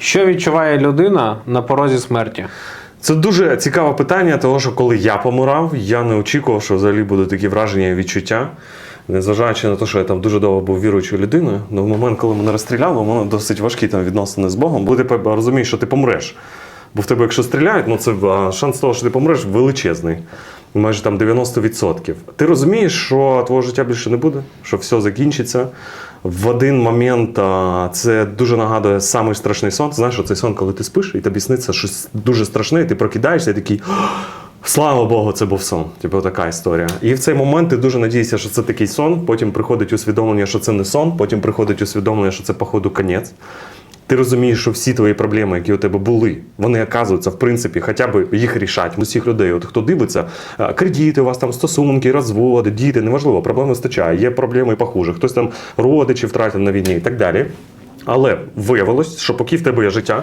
Що відчуває людина на порозі смерті? Це дуже цікаве питання, тому що коли я помирав, я не очікував, що взагалі будуть такі враження і відчуття. Незважаючи на те, що я там дуже довго був віруючою людиною, але в момент, коли мене розстріляли, у мене досить важкі там відносини з Богом, бо ти розумієш, що ти помреш. Бо в тебе, якщо стріляють, ну це шанс того, що ти помреш, величезний. Майже там 90%. Ти розумієш, що твого життя більше не буде, що все закінчиться. В один момент це дуже нагадує самий страшний сон. Знаєш, що цей сон, коли ти спиш, і тобі сниться щось дуже страшне, і ти прокидаєшся і такий. Слава Богу, це був сон. Типу така історія. І в цей момент ти дуже надієшся, що це такий сон. Потім приходить усвідомлення, що це не сон. Потім приходить усвідомлення, що це, походу, конець. Ти розумієш, що всі твої проблеми, які у тебе були, вони оказуються, в принципі, хоча б їх рішать. Усіх людей, от хто дивиться, кредити, у вас там стосунки, розводи, діти, неважливо, проблем вистачає. Є проблеми і похуже. Хтось там родичів втратив на війні і так далі. Але виявилось, що поки в тебе є життя,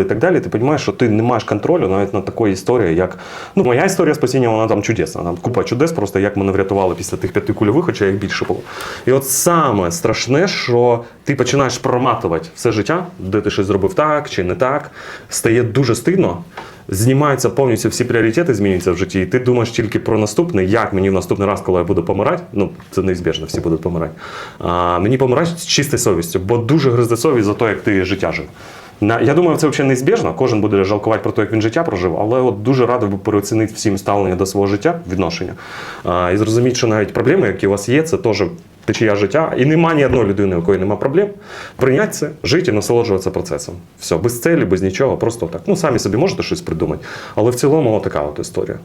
і так далі. Ти розумієш, що ти не маєш контролю навіть над такою історією, як ну моя історія спасіння, вона там чудесна. Там купа чудес, просто як мене врятували після тих п'яти кульових, хоча їх більше було. І от саме страшне, що ти починаєш проматувати все життя, де ти щось зробив так чи не так, стає дуже стидно. Знімаються повністю всі пріоритети, змінюються в житті, і ти думаєш тільки про наступне, як мені в наступний раз, коли я буду помирати. Ну, це неізбіжно, всі будуть помирати. А, мені помирати з чистою совістю, бо дуже гризде совість за те, як ти життя жив. Я думаю, це взагалі неізбіжно. Кожен буде жалкувати про те, як він життя прожив, але от дуже радий би переоцінити всім ставлення до свого життя, відношення. І зрозуміти, що навіть проблеми, які у вас є, це теж течія життя. І немає ні одної людини, у якої немає проблем. Прийняти це, жити і насолоджуватися процесом. Все, без целі, без нічого, просто так. Ну, самі собі можете щось придумати. Але в цілому така от історія.